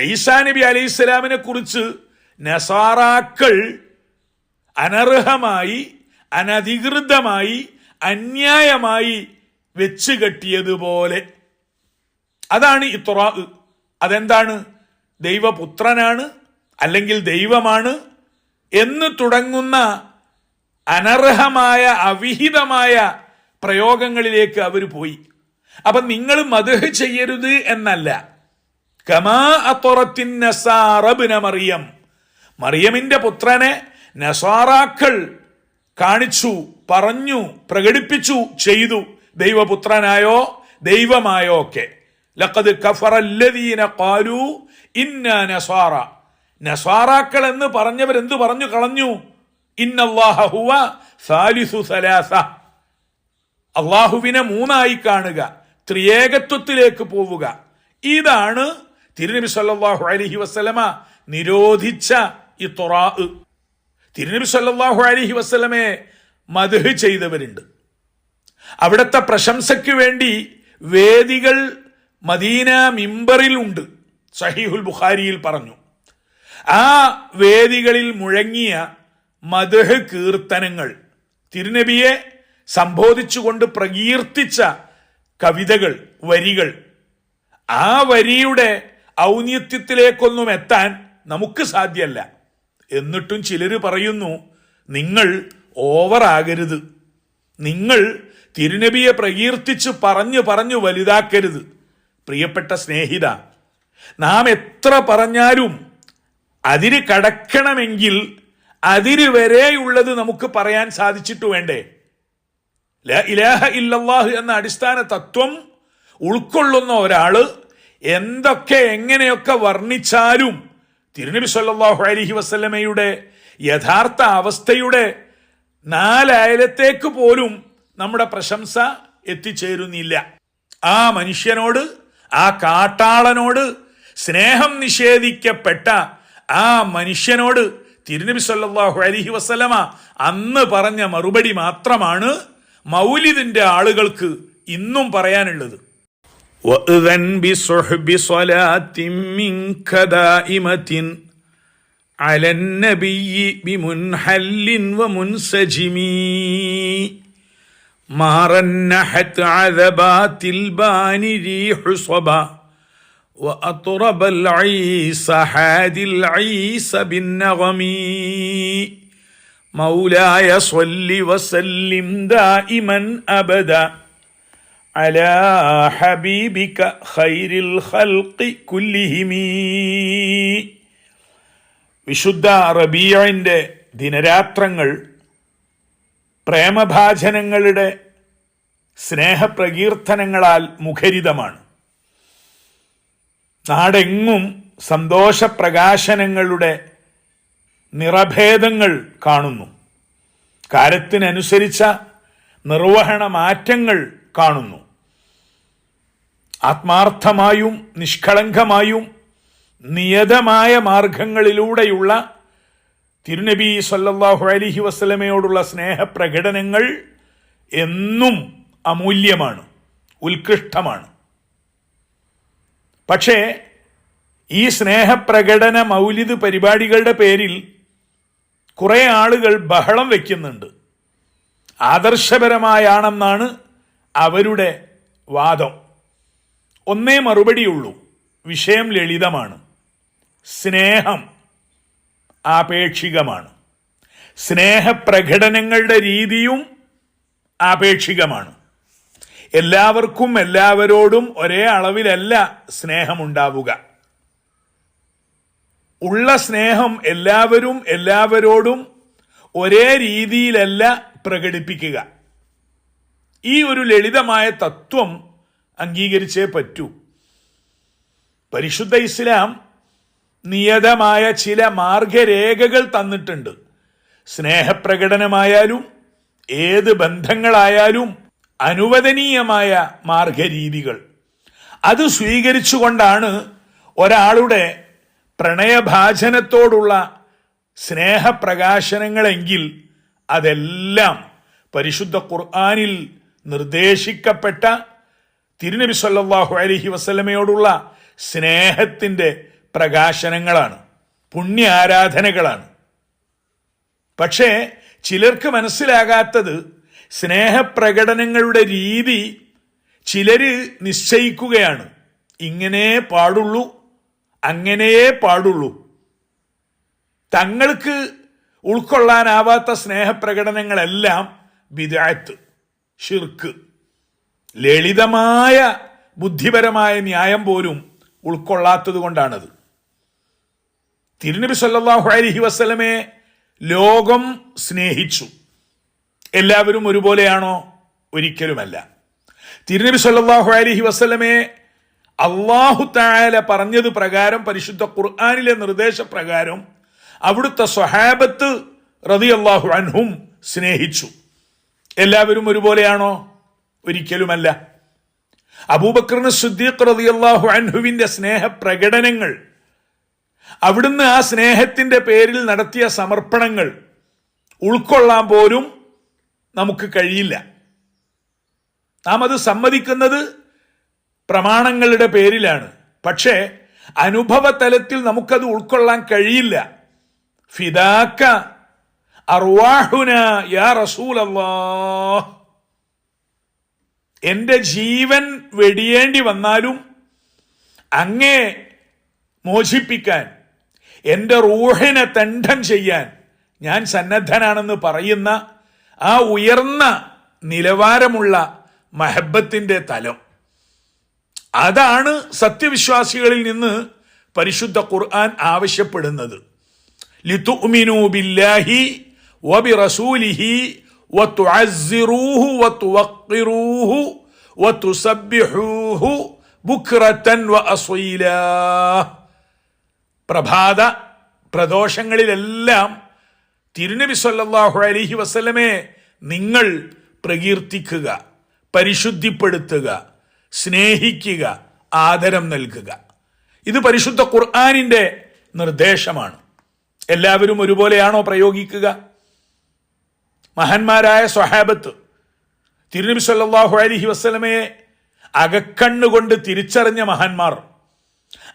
ഈസാ നബി അലൈഹി ഇസ്ലാമിനെ കുറിച്ച് നസാറാക്കൾ അനർഹമായി അനധികൃതമായി അന്യായമായി വെച്ച് കെട്ടിയതുപോലെ അതാണ് ഇത്രാ അതെന്താണ്? ദൈവപുത്രനാണ് അല്ലെങ്കിൽ ദൈവമാണ് എന്ന് തുടങ്ങുന്ന അനർഹമായ അവിഹിതമായ പ്രയോഗങ്ങളിലേക്ക് അവർ പോയി. അപ്പം നിങ്ങൾ മധു ചെയ്യരുത് എന്നല്ല. മറിയം. മറിയമിന്റെ പുത്രനെ നസാറാക്കൾ കാണിച്ചു പറഞ്ഞു പ്രകടിപ്പിച്ചു ചെയ്തു. ദൈവപുത്രനായോ ദൈവമായോ ഒക്കെ. ലഖദ് കഫറല്ലദീന കാലു ഇന്ന നസാറ. നസാറാക്കൾ എന്ന് പറഞ്ഞവർ എന്തു പറഞ്ഞു കളഞ്ഞു? ഇന്നല്ലാഹ ഹുവ സാലിസു സലാസ. അള്ളാഹുവിനെ മൂന്നായി കാണുക ത്രിയേകത്വത്തിലേക്ക് പോവുക. ഇതാണ് തിരുനബി സല്ലാഹു അലഹി വസല്ലമ നിരോധിച്ച ഈ തൊറാ തിരുനബി സല്ലാഹു അലഹി വസല്ലമയെ മധു ചെയ്തവരുണ്ട്. അവിടുത്തെ പ്രശംസയ്ക്ക് വേണ്ടി വേദികൾ മദീന മിമ്പറിലുണ്ട് സഹീഹുൽ ബുഖാരിയിൽ പറഞ്ഞു. ആ വേദികളിൽ മുഴങ്ങിയ മധുഹ് കീർത്തനങ്ങൾ തിരുനബിയെ സംബോധിച്ചുകൊണ്ട് പ്രകീർത്തിച്ച കവിതകൾ വരികൾ ആ വരിയുടെ ഔന്നിത്യത്തിലേക്കൊന്നും എത്താൻ നമുക്ക് സാധ്യമല്ല എന്നിട്ടും ചിലർ പറയുന്നു നിങ്ങൾ ഓവറാകരുത്. നിങ്ങൾ തിരുനബിയെ പ്രകീർത്തിച്ച് പറഞ്ഞു പറഞ്ഞു വലുതാക്കരുത്. പ്രിയപ്പെട്ട സ്നേഹിത നാം എത്ര പറഞ്ഞാലും അതിര് കടക്കണമെങ്കിൽ അതിര് വരെയുള്ളത് നമുക്ക് പറയാൻ സാധിച്ചിട്ട് വേണ്ടേ? ഇലാഹ ഇല്ലല്ലാഹ് എന്ന അടിസ്ഥാന തത്വം ഉൾക്കൊള്ളുന്ന ഒരാൾ എന്തൊക്കെ എങ്ങനെയൊക്കെ വർണിച്ചാലും തിരുനബി സല്ലാഹു അലഹി വസ്ലമയുടെ യഥാർത്ഥ അവസ്ഥയുടെ നാലയലത്തേക്ക് പോലും നമ്മുടെ പ്രശംസ എത്തിച്ചേരുന്നില്ല. ആ മനുഷ്യനോട് ആ കാട്ടാളനോട് സ്നേഹം നിഷേധിക്കപ്പെട്ട ആ മനുഷ്യനോട് തിരുനബി സല്ലാഹു അലഹി വസ്ലമ അന്ന് പറഞ്ഞ മറുപടി മാത്രമാണ് മൗലിദിന്റെ ആളുകൾക്ക് ഇന്നും പറയാനുള്ളത്. وأذن بصحب صلاة منك دائمة على النبي بمنحل ومنسجم ما رنحت عذبات البان ريح صبا وأطرب العيس حاد العيس بالنغم مولاي صل وسلم دائما أبدا على حبيبك خير الخلق كلهم വിശുദ്ധ റബീഴിന്റെ ദിനരാത്രങ്ങൾ പ്രേമഭാജനങ്ങളുടെ സ്നേഹപ്രകീർത്തനങ്ങളാൽ മുഖരിതമാണ് നാടെങ്ങും സന്തോഷപ്രകാശനങ്ങളുടെ നിറഭേദങ്ങൾ കാണുന്നു കാലത്തിനനുസരിച്ച നിർവഹണ മാറ്റങ്ങൾ കാണുന്നു ആത്മാർത്ഥമായും നിഷ്കളങ്കമായും നിയതമായ മാർഗങ്ങളിലൂടെയുള്ള തിരുനബി സല്ലാഹു അലൈഹി വസ്ലമയോടുള്ള സ്നേഹപ്രകടനങ്ങൾ എന്നും അമൂല്യമാണ് ഉത്കൃഷ്ടമാണ്. പക്ഷേ ഈ സ്നേഹപ്രകടന മൗലിദ് പരിപാടികളുടെ പേരിൽ കുറേ ആളുകൾ ബഹളം വയ്ക്കുന്നുണ്ട് ആദർശപരമായാണെന്നാണ് അവരുടെ വാദം. ഒന്നേ മറുപടിയുള്ളൂ. വിഷയം ലളിതമാണ്. സ്നേഹം ആപേക്ഷികമാണ്. സ്നേഹപ്രകടനങ്ങളുടെ രീതിയും ആപേക്ഷികമാണ്. എല്ലാവർക്കും എല്ലാവരോടും ഒരേ അളവിലല്ല സ്നേഹമുണ്ടാവുക. ഉള്ള സ്നേഹം എല്ലാവരും എല്ലാവരോടും ഒരേ രീതിയിലല്ല പ്രകടിപ്പിക്കുക. ഈ ഒരു ലളിതമായ തത്വം അംഗീകരിച്ചേ പറ്റൂ. പരിശുദ്ധ ഇസ്ലാം നിയതമായ ചില മാർഗരേഖകൾ തന്നിട്ടുണ്ട്. സ്നേഹപ്രകടനമായാലും ഏത് ബന്ധങ്ങളായാലും അനുവദനീയമായ മാർഗരീതികൾ. അത് സ്വീകരിച്ചുകൊണ്ടാണ് ഒരാളുടെ പ്രണയഭാജനത്തോടുള്ള സ്നേഹപ്രകാശനങ്ങളെങ്കിൽ അതെല്ലാം പരിശുദ്ധ ഖുർആാനിൽ നിർദ്ദേശിക്കപ്പെട്ട തിരുനബി സല്ലാഹു അലഹി വസ്ലമയോടുള്ള സ്നേഹത്തിന്റെ പ്രകാശനങ്ങളാണ്. പുണ്യ ആരാധനകളാണ് പക്ഷേ ചിലർക്ക് മനസ്സിലാകാത്തത് സ്നേഹപ്രകടനങ്ങളുടെ രീതി ചിലര് നിശ്ചയിക്കുകയാണ്. ഇങ്ങനെ പാടുള്ളൂ അങ്ങനെയേ പാടുള്ളൂ. തങ്ങൾക്ക് ഉൾക്കൊള്ളാനാവാത്ത സ്നേഹപ്രകടനങ്ങളെല്ലാം വിദായത്ത് ഷിർക്ക് ലളിതമായ ബുദ്ധിപരമായ ന്യായം പോലും ഉൾക്കൊള്ളാത്തത് കൊണ്ടാണത്. തിരുനബി സല്ലാഹു അലഹി വസ്സലമെ ലോകം സ്നേഹിച്ചു. എല്ലാവരും ഒരുപോലെയാണോ? ഒരിക്കലുമല്ല. തിരുനബി സല്ലാഹു അലഹി വസ്സലമെ അള്ളാഹു തായാല പറഞ്ഞത് പ്രകാരം പരിശുദ്ധ ഖുർആാനിലെ നിർദ്ദേശപ്രകാരം അവിടുത്തെ സ്വഹാബത്ത് റതി അള്ളാഹു അൻഹും സ്നേഹിച്ചു. എല്ലാവരും ഒരുപോലെയാണോ? ഒരിക്കലുമല്ല. അബൂബക്കറിന് സുദ്ദീഖ് റതി അള്ളാഹു അൻഹുവിന്റെ സ്നേഹ പ്രകടനങ്ങൾ അവിടുന്ന് ആ സ്നേഹത്തിന്റെ പേരിൽ നടത്തിയ സമർപ്പണങ്ങൾ ഉൾക്കൊള്ളാൻ പോലും നമുക്ക് കഴിയില്ല. നാം അത് സമ്മതിക്കുന്നത് പ്രമാണങ്ങളുടെ പേരിലാണ്. പക്ഷേ അനുഭവ തലത്തിൽ നമുക്കത് ഉൾക്കൊള്ളാൻ കഴിയില്ല. ഫിദാക്ക അർവാഹുന യാ റസൂലല്ലാ എന്റെ ജീവൻ വെടിയേണ്ടി വന്നാലും അങ്ങേ മോചിപ്പിക്കാൻ എന്റെ റൂഹിനെ തണ്ടം ചെയ്യാൻ ഞാൻ സന്നദ്ധനാണെന്ന് പറയുന്ന ആ ഉയർന്ന നിലവാരമുള്ള മഹബത്തിന്റെ തലം. അതാണ് സത്യവിശ്വാസികളിൽ നിന്ന് പരിശുദ്ധ ഖുർആൻ ആവശ്യപ്പെടുന്നത്. ലിതുഅ്മിനൂ ബില്ലാഹി വബിറസൂലിഹി വതുഅസ്സിറൂഹു وتوقروه وتسبحوه ബുക്റതൻ വഅസീലാ പ്രഭാത പ്രദോഷങ്ങളിലെല്ലാം തിരുനബി സല്ലാഹു അലഹി വസ്ലമേ നിങ്ങൾ പ്രകീർത്തിക്കുക പരിശുദ്ധിപ്പെടുത്തുക സ്നേഹിക്കുക ആദരം നൽകുക. ഇത് പരിശുദ്ധ ഖുർആാനിന്റെ നിർദ്ദേശമാണ്. എല്ലാവരും ഒരുപോലെയാണോ പ്രയോഗിക്കുക? മഹാന്മാരായ സ്വഹാബത്ത് തിരുനബി സല്ലാഹു അലൈഹി വസല്ലമയെ അകക്കണ്ണുകൊണ്ട് തിരിച്ചറിഞ്ഞ മഹാന്മാർ.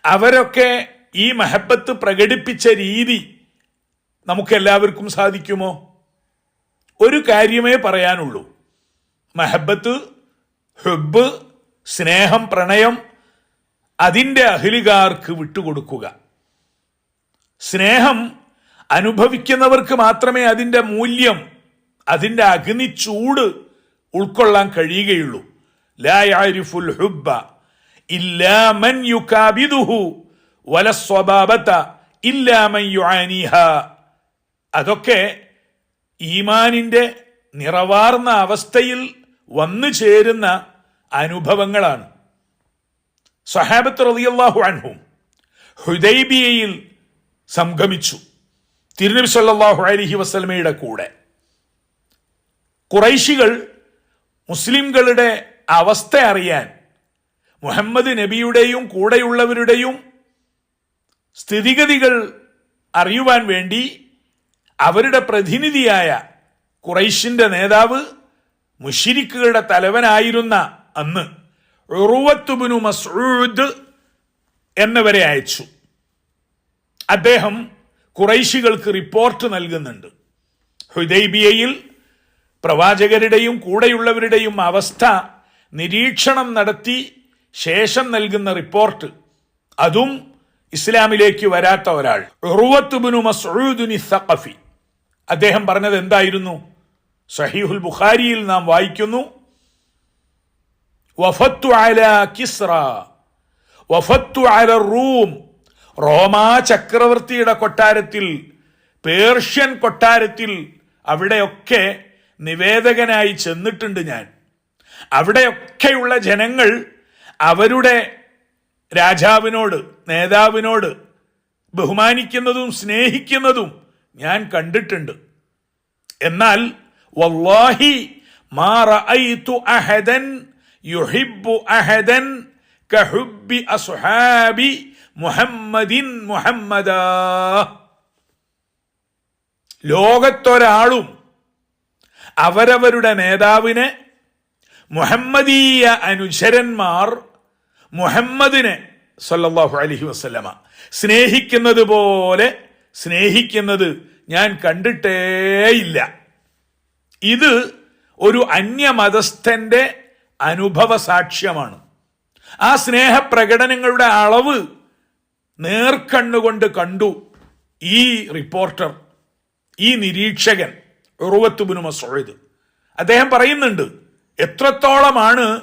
അവരൊക്കെ ഈ മഹബത്ത് പ്രകടിപ്പിച്ച രീതി നമുക്കെല്ലാവർക്കും സാധിക്കുമോ? ഒരു കാര്യമേ പറയാനുള്ളൂ. മഹബത്ത് ഹുബ് സ്നേഹം പ്രണയം അതിന്റെ അഹിലുകാർക്ക് വിട്ടുകൊടുക്കുക. സ്നേഹം അനുഭവിക്കുന്നവർക്ക് മാത്രമേ അതിന്റെ മൂല്യം അതിന്റെ അഗ്നി ചൂട് ഉൾക്കൊള്ളാൻ കഴിയുകയുള്ളൂ. ലായാരിഫുൽ ഹുബ്ബ ഇല്ലാ മൻ യുകാബിദുഹു വല സ്വബാബത ഇല്ലാ മൻ യുആനിഹ. അതൊക്കെ ഈമാനിന്റെ നിറവാർന്ന അവസ്ഥയിൽ വന്നു ചേരുന്ന അനുഭവങ്ങളാണ്. സഹാബത്ത് റളിയല്ലാഹു അൻഹും ഹുദൈബിയയിൽ സംഗമിച്ചു. തിരുനബി സല്ലാഹു അലഹി വസ്ലമയുടെ കൂടെ. കുറൈശികൾ മുസ്ലിംകളുടെ അവസ്ഥ അറിയാൻ മുഹമ്മദ് നബിയുടെയും കൂടെയുള്ളവരുടെയും സ്ഥിതിഗതികൾ അറിയുവാൻ വേണ്ടി അവരുടെ പ്രതിനിധിയായ കുറൈശിന്റെ നേതാവ് മുഷിരിക്കുകളുടെ തലവനായിരുന്ന അന്ന് ഉറുവത്തുബിനു മസൂദ് എന്നവരെ അയച്ചു. അദ്ദേഹം കുറൈശികൾക്ക് റിപ്പോർട്ട് നൽകുന്നുണ്ട്. ഹുദൈബിയയിൽ പ്രവാചകരുടെയും കൂടെയുള്ളവരുടെയും അവസ്ഥ നിരീക്ഷണം നടത്തി ശേഷം നൽകുന്ന റിപ്പോർട്ട്. അതും ഇസ്ലാമിലേക്ക് വരാത്ത ഒരാൾ. ഉറുവത്തുബിനു സഖഫി അദ്ദേഹം പറഞ്ഞത് എന്തായിരുന്നു? സഹീഹുൽ ബുഖാരിയിൽ നാം വായിക്കുന്നു വഫത്തു അല കിസ്ര വഫത്തു അല റൂം. റോമാ ചക്രവർത്തിയുടെ കൊട്ടാരത്തിൽ പേർഷ്യൻ കൊട്ടാരത്തിൽ അവിടെയൊക്കെ നിവേദകനായി ചെന്നിട്ടുണ്ട് ഞാൻ. അവിടെയൊക്കെയുള്ള ജനങ്ങൾ അവരുടെ രാജാവിനോട് നേതാവിനോട് ബഹുമാനിക്കുന്നതും സ്നേഹിക്കുന്നതും ഞാൻ കണ്ടിട്ടുണ്ട്. എന്നാൽ വല്ലാഹി മാ അഹദൻ യുഹിബ്ബു അഹദൻ കഹുബ്ബി അസ്ഹാബി മുഹമ്മദിൻ മുഹമ്മദ. ലോകത്തൊരാളും അവരവരുടെ നേതാവിനെ മുഹമ്മദീയ അനുചരന്മാർ മുഹമ്മദിനെ സല്ലാഹു അലഹി വസല്ലമ സ്നേഹിക്കുന്നത് പോലെ സ്നേഹിക്കുന്നത് ഞാൻ കണ്ടിട്ടേയില്ല. ഇത് ഒരു അന്യമതസ്ഥന്റെ അനുഭവ സാക്ഷ്യമാണ്. ആ സ്നേഹപ്രകടനങ്ങളുടെ അളവ് നേർക്കണ്ണുകൊണ്ട് കണ്ടു ഈ റിപ്പോർട്ടർ ഈ നിരീക്ഷകൻ. ഉറുവത്തുബിന് മസോയത് അദ്ദേഹം പറയുന്നുണ്ട് എത്രത്തോളമാണ്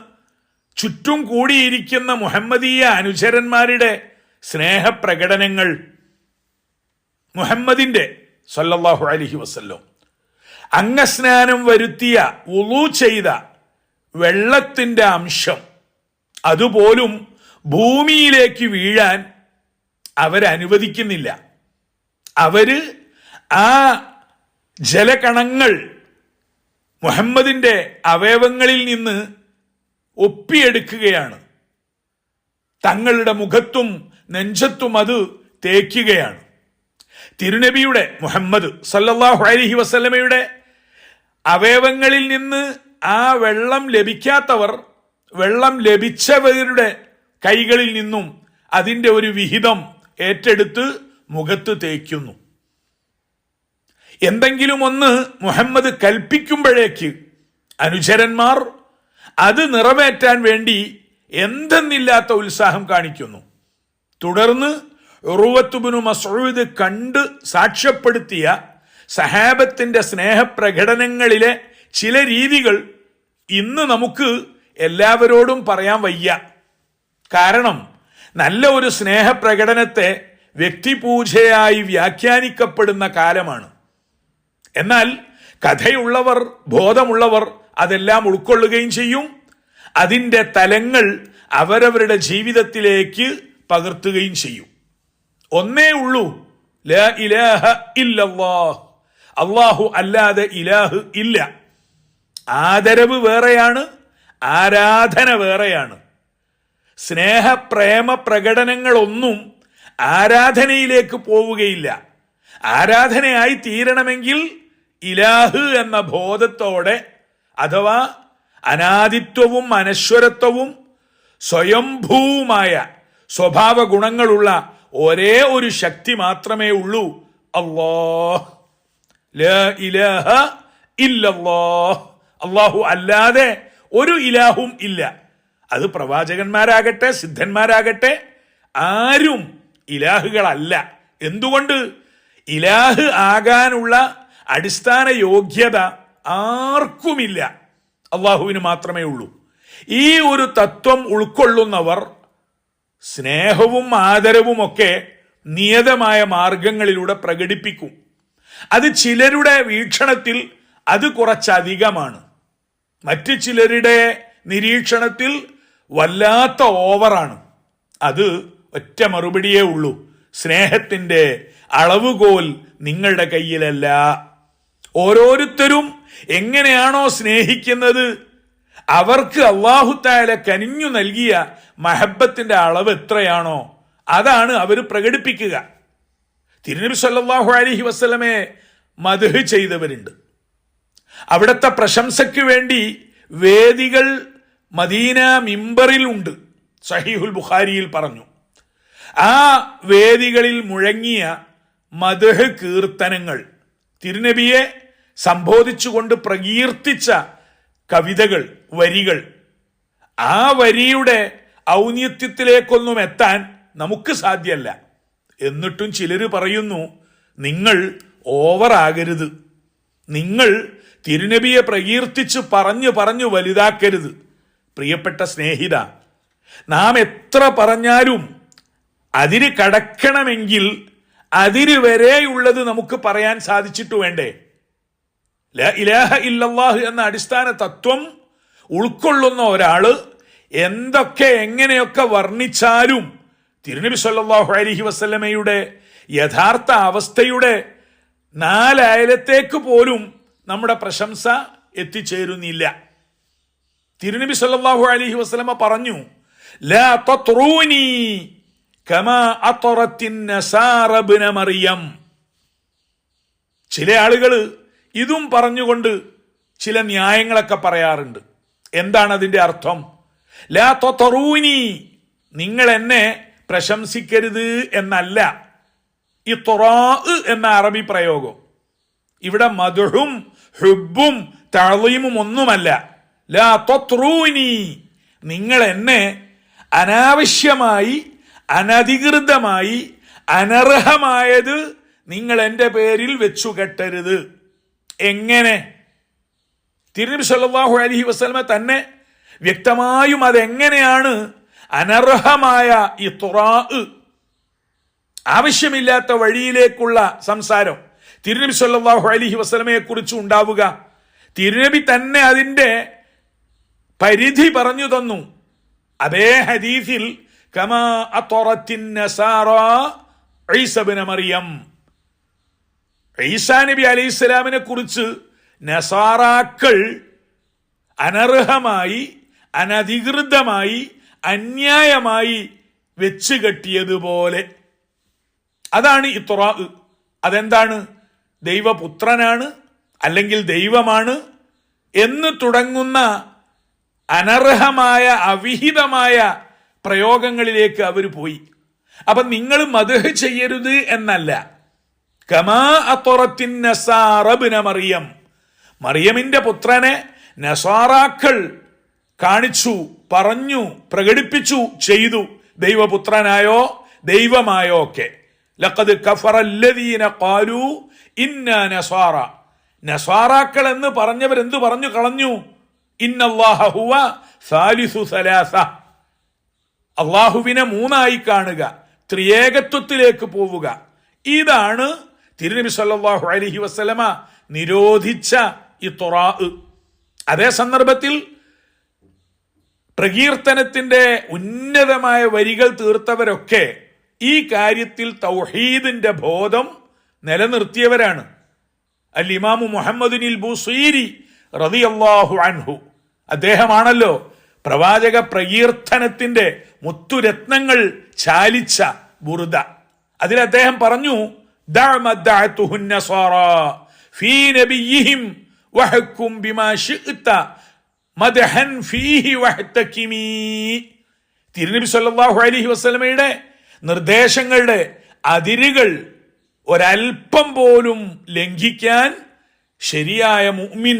ചുറ്റും കൂടിയിരിക്കുന്ന മുഹമ്മദീയ അനുചരന്മാരുടെ സ്നേഹപ്രകടനങ്ങൾ മുഹമ്മദിന്റെ സല്ലല്ലാഹു അലഹി വസല്ലം. അംഗസ്നാനം വരുത്തിയ ഉളു ചെയ്ത വെള്ളത്തിന്റെ അംശം അതുപോലും ഭൂമിയിലേക്ക് വീഴാൻ അവരനുവദിക്കുന്നില്ല. അവർ ആ ജലകണങ്ങൾ മുഹമ്മദിന്റെ അവയവങ്ങളിൽ നിന്ന് ഒപ്പിയെടുക്കുകയാണ്. തങ്ങളുടെ മുഖത്തും നെഞ്ചത്തും അത് തേക്കുകയാണ്. തിരുനബിയുടെ മുഹമ്മദ് സല്ലല്ലാഹു അലഹി വസല്ലമയുടെ അവയവങ്ങളിൽ നിന്ന് ആ വെള്ളം ലഭിക്കാത്തവർ വെള്ളം ലഭിച്ചവരുടെ കൈകളിൽ നിന്നും അതിന്റെ ഒരു വിഹിതം ഏറ്റെടുത്ത് മുഖത്ത് തേക്കുന്നു എന്തെങ്കിലും ഒന്ന് മുഹമ്മദ് കൽപ്പിക്കുമ്പോഴേക്ക് അനുചരന്മാർ അത് നിറവേറ്റാൻ വേണ്ടി എന്തെന്നില്ലാത്ത ഉത്സാഹം കാണിക്കുന്നു. തുടർന്ന് ഉറുവത്തുബിനു മസൂദ് കണ്ട് സാക്ഷ്യപ്പെടുത്തിയ സഹാബത്തിന്റെ സ്നേഹപ്രകടനങ്ങളിലെ ചില രീതികൾ ഇന്ന് നമുക്ക് എല്ലാവരോടും പറയാൻ വയ്യ. കാരണം നല്ല ഒരു സ്നേഹപ്രകടനത്തെ വ്യക്തിപൂജയായി വ്യാഖ്യാനിക്കപ്പെടുന്ന കാലമാണ്. എന്നാൽ കഥയുള്ളവർ ബോധമുള്ളവർ അതെല്ലാം ഉൾക്കൊള്ളുകയും ചെയ്യും. അതിന്റെ തലങ്ങൾ അവരവരുടെ ജീവിതത്തിലേക്ക് പകർത്തുകയും ചെയ്യും. ഒന്നേ ഉള്ളൂ ഇലാഹ ഇല്ലല്ലാഹ്. അള്ളാഹു അല്ലാതെ ഇലാഹ് ഇല്ല. ആദരവ് വേറെയാണ് ആരാധന വേറെയാണ്. സ്നേഹ സ്നേഹപ്രേമ പ്രകടനങ്ങളൊന്നും ആരാധനയിലേക്ക് പോവുകയില്ല. ആരാധനയായി തീരണമെങ്കിൽ ഇലാഹ് എന്ന ബോധത്തോടെ അഥവാ അനാദിത്വവും അനശ്വരത്വവും സ്വയംഭൂവുമായ സ്വഭാവ ഗുണങ്ങളുള്ള ഒരേ ഒരു ശക്തി മാത്രമേ ഉള്ളൂ. അള്ളാഹ് അല്ലാതെ ഒരു ഇലാഹും ഇല്ല. അത് പ്രവാചകന്മാരാകട്ടെ സിദ്ധന്മാരാകട്ടെ ആരും ഇലാഹുകളല്ല. എന്തുകൊണ്ട്? ഇലാഹ് ആകാനുള്ള അടിസ്ഥാന യോഗ്യത ആർക്കുമില്ല. അള്ളാഹുവിന് മാത്രമേ ഉള്ളൂ. ഈ ഒരു തത്വം ഉൾക്കൊള്ളുന്നവർ സ്നേഹവും ആദരവും ഒക്കെ നിയതമായ മാർഗങ്ങളിലൂടെ പ്രകടിപ്പിക്കും. അത് ചിലരുടെ വീക്ഷണത്തിൽ അത് കുറച്ചധികമാണ്. മറ്റ് ചിലരുടെ നിരീക്ഷണത്തിൽ വല്ലാത്ത ഓവറാണ്. അത് ഒറ്റ മറുപടിയേ ഉള്ളൂ. സ്നേഹത്തിന്റെ അളവുകോൽ നിങ്ങളുടെ കയ്യിലല്ല. ഓരോരുത്തരും എങ്ങനെയാണോ സ്നേഹിക്കുന്നത്? അവർക്ക് അള്ളാഹുത്തായാല കനിഞ്ഞു നൽകിയ മഹബത്തിന്റെ അളവ് എത്രയാണോ അതാണ് അവർ പ്രകടിപ്പിക്കുക. തിരുനബി സല്ലാഹു അലഹി വസ്ലമെ മധു ചെയ്തവരുണ്ട്. അവിടുത്തെ പ്രശംസയ്ക്ക് വേണ്ടി വേദികൾ മദീന മിമ്പറിലുണ്ട് സഹീഹുൽ ബുഖാരിയിൽ പറഞ്ഞു. ആ വേദികളിൽ മുഴങ്ങിയ മധു കീർത്തനങ്ങൾ തിരുനബിയെ സംബോധിച്ചുകൊണ്ട് പ്രകീർത്തിച്ച കവിതകൾ വരികൾ ആ വരിയുടെ ഔന്നിത്യത്തിലേക്കൊന്നും എത്താൻ നമുക്ക് സാധ്യമല്ല എന്നിട്ടും ചിലർ പറയുന്നു നിങ്ങൾ ഓവറാകരുത്. നിങ്ങൾ തിരുനബിയെ പ്രകീർത്തിച്ച് പറഞ്ഞു പറഞ്ഞു വലുതാക്കരുത്. പ്രിയപ്പെട്ട സ്നേഹിത നാം എത്ര പറഞ്ഞാലും അതിന് കടക്കണമെങ്കിൽ അതിന് വരെയുള്ളത് നമുക്ക് പറയാൻ സാധിച്ചിട്ട് വേണ്ടേ? ഇലാഹ ഇല്ലല്ലാഹ് എന്ന അടിസ്ഥാന തത്വം ഉൾക്കൊള്ളുന്ന ഒരാൾ എന്തൊക്കെ എങ്ങനെയൊക്കെ വർണിച്ചാലും തിരുനബി സല്ലാഹു അലഹി വസ്ലമയുടെ യഥാർത്ഥ അവസ്ഥയുടെ നാലായലത്തേക്ക് പോലും നമ്മുടെ പ്രശംസ എത്തിച്ചേരുന്നില്ല. തിരുനബി സല്ലാഹു അലഹി വസ്ലമ പറഞ്ഞു ചില ആളുകൾ ഇതും പറഞ്ഞുകൊണ്ട് ചില ന്യായങ്ങളൊക്കെ പറയാറുണ്ട്. എന്താണ് അതിന്റെ അർത്ഥം? ലാ തൊത്തറൂനി നിങ്ങൾ എന്നെ പ്രശംസിക്കരുത് എന്നല്ല. ഈ തൊറാ എന്ന അറബി പ്രയോഗം. ഇവിടെ മധുഹും ഹുബും തളീമും ഒന്നുമല്ല. ലാ തൊത്രൂനി നിങ്ങൾ എന്നെ അനാവശ്യമായി അനധികൃതമായി അനർഹമായത് നിങ്ങൾ എന്റെ പേരിൽ വെച്ചു കെട്ടരുത് എങ്ങനെ? തിരുനബി സല്ലാഹു അലഹി വസല്ലമ തന്നെ വ്യക്തമായും അതെങ്ങനെയാണ്? അനർഹമായ ഈ തുറാ ആവശ്യമില്ലാത്ത വഴിയിലേക്കുള്ള സംസാരം തിരുനബി സല്ലാഹു അലഹി വസല്ലമയെ കുറിച്ച് ഉണ്ടാവുക. തിരുനബി തന്നെ അതിന്റെ പരിധി പറഞ്ഞു തന്നു. അതേ ഹദീസിൽ കമാ ഇബ്നു മറിയം. ഈസാ നബി അലൈഹി ഇസ്ലാമിനെ കുറിച്ച് നസാറാക്കൾ അനർഹമായി അനധികൃതമായി അന്യായമായി വെച്ച് കെട്ടിയതുപോലെ അതാണ് ഇത്രാ അതെന്താണ്? ദൈവപുത്രനാണ് അല്ലെങ്കിൽ ദൈവമാണ് എന്ന് തുടങ്ങുന്ന അനർഹമായ അവിഹിതമായ പ്രയോഗങ്ങളിലേക്ക് അവർ പോയി. അപ്പം നിങ്ങൾ മധു ചെയ്യരുത് എന്നല്ല. മറിയം. മറിയമിന്റെ പുത്രനെ നസാറാക്കൾ കാണിച്ചു പറഞ്ഞു പ്രകടിപ്പിച്ചു ചെയ്തു. ദൈവപുത്രനായോ ദൈവമായോ ഒക്കെ. ലഖദ് കഫറല്ലദീന കാലു ഇന്ന നസാറ. നസാറാക്കൾ എന്ന് പറഞ്ഞവർ എന്തു പറഞ്ഞു കളഞ്ഞു? ഇന്നല്ലാഹ ഹുവ സാലിസു സലാസ. അള്ളാഹുവിനെ മൂന്നായി കാണുക ത്രിയേകത്വത്തിലേക്ക് പോവുക. ഇതാണ് തിരുനബി സല്ലാഹു അലഹി വസല്ലമ നിരോധിച്ച ഈ തൊറാ അതേ സന്ദർഭത്തിൽ പ്രകീർത്തനത്തിന്റെ ഉന്നതമായ വരികൾ തീർത്തവരൊക്കെ ഈ കാര്യത്തിൽ തൗഹീദിന്റെ ബോധം നിലനിർത്തിയവരാണ്. അൽ ഇമാമു മുഹമ്മദിനിൽ ബുസീരി അള്ളാഹു അൻഹു. അദ്ദേഹമാണല്ലോ പ്രവാചക പ്രകീർത്തനത്തിന്റെ മുത്തുരത്നങ്ങൾ ചാലിച്ച ബുറുദ അതിൽ അദ്ദേഹം പറഞ്ഞു തിരുനബി സല്ലാഹു അലഹി വസ്ലമയുടെ നിർദ്ദേശങ്ങളുടെ അതിരുകൾ ഒരൽപ്പം പോലും ലംഘിക്കാൻ ശരിയായ മുഅ്മിൻ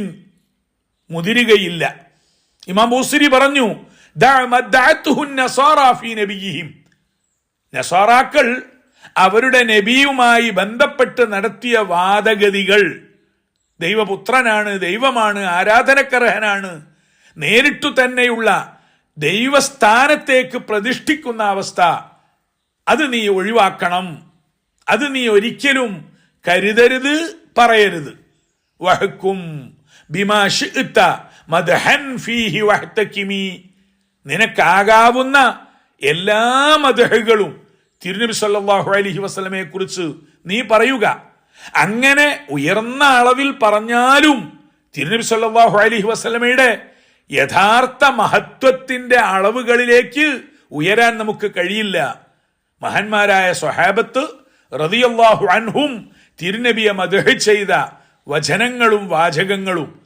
മുതിരുകയില്ല. ഇമാം ബൂസിരി പറഞ്ഞു നസാറാക്കൾ അവരുടെ നബിയുമായി ബന്ധപ്പെട്ട് നടത്തിയ വാദഗതികൾ ദൈവപുത്രനാണ് ദൈവമാണ് ആരാധനക്കർഹനാണ് നേരിട്ടു തന്നെയുള്ള ദൈവസ്ഥാനത്തേക്ക് പ്രതിഷ്ഠിക്കുന്ന അവസ്ഥ. അത് നീ ഒഴിവാക്കണം. അത് നീ ഒരിക്കലും കരുതരുത് പറയരുത്. വഹക്കും ബിമാ ശിഅ്ത മദ്ഹൻ ഫീഹി നിനക്കാകാവുന്ന എല്ലാ മദഹുകളും തിരുനബി സല്ലാഹു അലഹി വസ്ലമയെ കുറിച്ച് നീ പറയുക. അങ്ങനെ ഉയർന്ന അളവിൽ പറഞ്ഞാലും തിരുനബി സല്ലാഹു അലഹി വസ്ലമയുടെ യഥാർത്ഥ മഹത്വത്തിന്റെ അളവുകളിലേക്ക് ഉയരാൻ നമുക്ക് കഴിയില്ല. മഹാന്മാരായ സ്വഹാബത്ത് റളിയല്ലാഹു അൻഹും തിരുനബിയെ മദഹ് ചെയ്ത വചനങ്ങളും വാചകങ്ങളും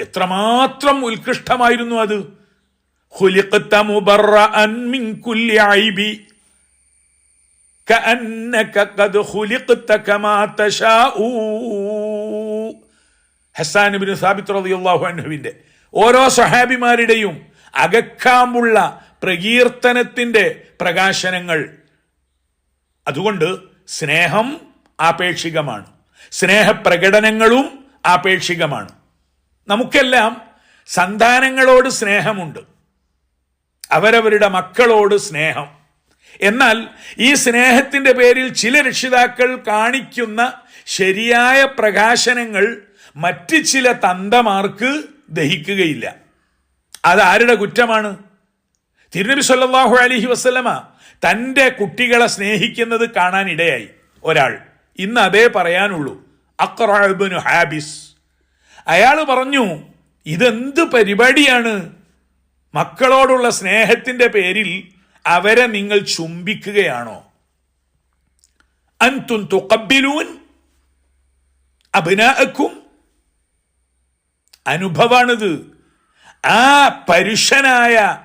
എത്രമാത്രം ഉത്കൃഷ്ടമായിരുന്നു അത്. സാബിത്ത് റളിയല്ലാഹു ഓരോ സഹാബിമാരുടെയും അകക്കാമ്പുള്ള പ്രകീർത്തനത്തിന്റെ പ്രകാശനങ്ങൾ. അതുകൊണ്ട് സ്നേഹം ആപേക്ഷികമാണ്. സ്നേഹപ്രകടനങ്ങളും ആപേക്ഷികമാണ്. നമുക്കെല്ലാം സന്താനങ്ങളോട് സ്നേഹമുണ്ട്. അവരവരുടെ മക്കളോട് സ്നേഹം. എന്നാൽ ഈ സ്നേഹത്തിന്റെ പേരിൽ ചില രക്ഷിതാക്കൾ കാണിക്കുന്ന ശരിയായ പ്രകാശനങ്ങൾ മറ്റ് ചില തന്തമാർക്ക് ദഹിക്കുകയില്ല. അതാരുടെ കുറ്റമാണ്? തിരുനബി സല്ലാഹു അലഹി വസ്ലമ തന്റെ കുട്ടികളെ സ്നേഹിക്കുന്നത് കാണാനിടയായി. ഒരാൾ ഇന്ന് അതേ പറയാനുള്ളൂ അക്രബിനു ഹാബിസ്. അയാൾ പറഞ്ഞു ഇതെന്ത് പരിപാടിയാണ്? മക്കളോടുള്ള സ്നേഹത്തിന്റെ പേരിൽ അവരെ നിങ്ങൾ ചുംബിക്കുകയാണോ? അൻതും തുക്കബിലൂൻ അഭിനാക്കും അനുഭവാണിത്. ആ പരുഷനായ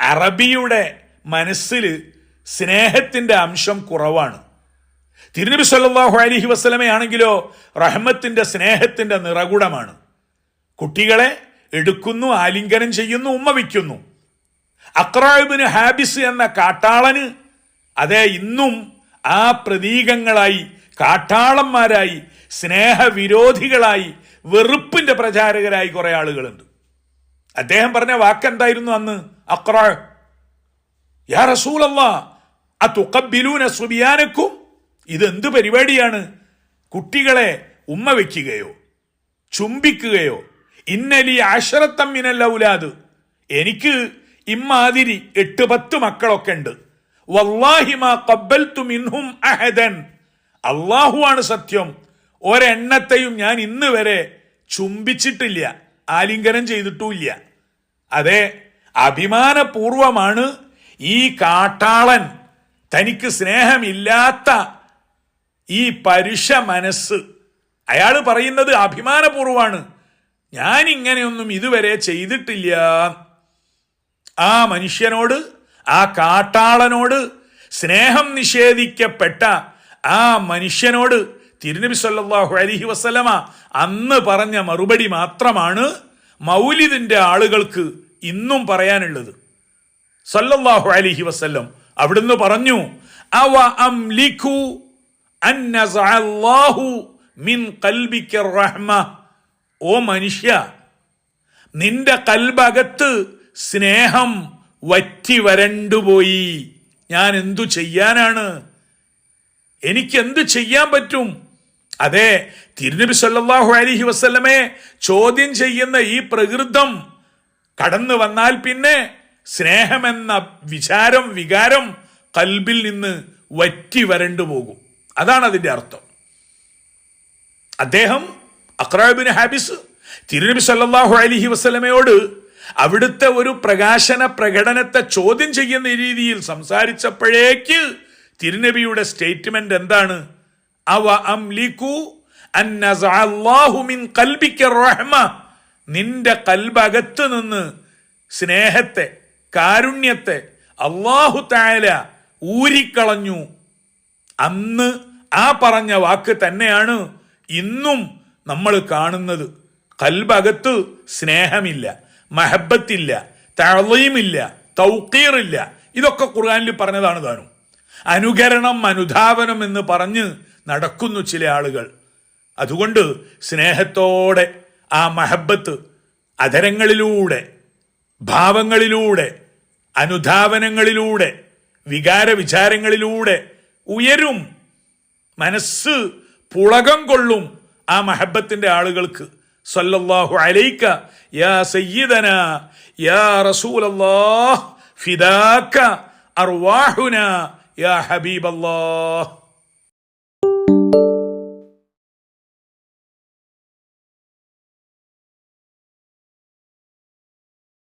അറബിയുടെ മനസ്സിൽ സ്നേഹത്തിന്റെ അംശം കുറവാണ്. തിരുനബി സല്ലാഹു അലഹി വസ്ലമയാണെങ്കിലോ റഹ്മത്തിന്റെ സ്നേഹത്തിന്റെ നിറകുടമാണ്. കുട്ടികളെ എടുക്കുന്നു ആലിംഗനം ചെയ്യുന്നു ഉമ്മ വയ്ക്കുന്നു. അക്രാബിന് ഹാബിസ് എന്ന കാട്ടാളന് അതേ ഇന്നും ആ പ്രതീകങ്ങളായി കാട്ടാളന്മാരായി സ്നേഹവിരോധികളായി വെറുപ്പിന്റെ പ്രചാരകരായി കുറെ ആളുകളുണ്ട്. അദ്ദേഹം പറഞ്ഞ വാക്കെന്തായിരുന്നു അന്ന്? അക്രാ യാ റസൂലല്ല ആ തുക്കബിലൂന സുബിയാനക്കും? ഇതെന്ത് പരിപാടിയാണ്? കുട്ടികളെ ഉമ്മ വെക്കുകയോ ചുംബിക്കുകയോ ഇന്നലി ആശറത്തമ്മിനല്ല ഉലാദ് എനിക്ക് ഇമ്മാതിരി എട്ട് പത്ത് മക്കളൊക്കെ ഉണ്ട്. അള്ളാഹുവാണ് സത്യം. ഒരെണ്ണത്തെയും ഞാൻ ഇന്ന് വരെ ചുംബിച്ചിട്ടില്ല ആലിംഗനം ചെയ്തിട്ടുമില്ല. അതെ അഭിമാനപൂർവമാണ് ഈ കാട്ടാളൻ. തനിക്ക് സ്നേഹമില്ലാത്ത ഈ പരുഷ മനസ്സ്. അയാൾ പറയുന്നത് അഭിമാനപൂർവമാണ്. ഞാൻ ഇങ്ങനെയൊന്നും ഇതുവരെ ചെയ്തിട്ടില്ല. ആ മനുഷ്യനോട് ആ കാട്ടാളനോട് സ്നേഹം നിഷേധിക്കപ്പെട്ട ആ മനുഷ്യനോട് തിരുനബി സല്ലാഹു അലൈഹി വസല്ലമ അന്ന് പറഞ്ഞ മറുപടി മാത്രമാണ് മൗലിദിന്റെ ആളുകൾക്ക് ഇന്നും പറയാനുള്ളത്. സല്ലല്ലാഹു അലൈഹി വസ്ല്ലം അവിടുന്ന് പറഞ്ഞു അവ മിൻ റഹ്മ. ഓ മനുഷ്യ നിന്റെ കൽബകത്ത് സ്നേഹം വറ്റി വരണ്ടുപോയി ഞാൻ എന്തു ചെയ്യാനാണ്? എനിക്ക് എന്ത് ചെയ്യാൻ പറ്റും? അതെ തിരുനബി സല്ലാഹു അലൈഹി വസല്ലമയെ ചോദ്യം ചെയ്യുന്ന ഈ പ്രകൃതം കടന്നു വന്നാൽ പിന്നെ സ്നേഹമെന്ന വിചാരം വികാരം കൽബിൽ നിന്ന് വറ്റി വരണ്ടു പോകും. അതാണ് അതിന്റെ അർത്ഥം. അദ്ദേഹം അക്രാബിൻ ഹാബിസ് തിരുനബി സല്ലാഹു അലൈഹി വസല്ലമയോട് അവിടുത്തെ ഒരു പ്രകാശന പ്രകടനത്തെ ചോദ്യം ചെയ്യുന്ന രീതിയിൽ സംസാരിച്ചപ്പോഴേക്ക് തിരുനബിയുടെ സ്റ്റേറ്റ്മെന്റ് എന്താണ്? അവ റഹ്മ. നിന്റെ കൽബകത്ത് നിന്ന് സ്നേഹത്തെ കാരുണ്യത്തെ അള്ളാഹു താല ഊരിക്കളഞ്ഞു. അന്ന് ആ പറഞ്ഞ വാക്ക് തന്നെയാണ് ഇന്നും നമ്മൾ കാണുന്നത്. കൽബകത്ത് സ്നേഹമില്ല. മഹബത്തില്ല തളയുമില്ല തൗക്കീറില്ല ഇതൊക്കെ ഖുർആാനിൽ പറഞ്ഞതാണ് താനും. അനുകരണം അനുധാവനം എന്ന് പറഞ്ഞ് നടക്കുന്നു ചില ആളുകൾ. അതുകൊണ്ട് സ്നേഹത്തോടെ ആ മഹബത്ത് അധരങ്ങളിലൂടെ ഭാവങ്ങളിലൂടെ അനുധാവനങ്ങളിലൂടെ വികാര വിചാരങ്ങളിലൂടെ ഉയരും മനസ്സ് പുളകം കൊള്ളും ആ മഹബത്തിന്റെ ആളുകൾക്ക്. സല്ലല്ലാഹു അലൈക യാ സയ്യിദന യാ റസൂലല്ലാഹ് ഫിദാക അർവാഹുന യാ ഹബീബല്ലാഹ്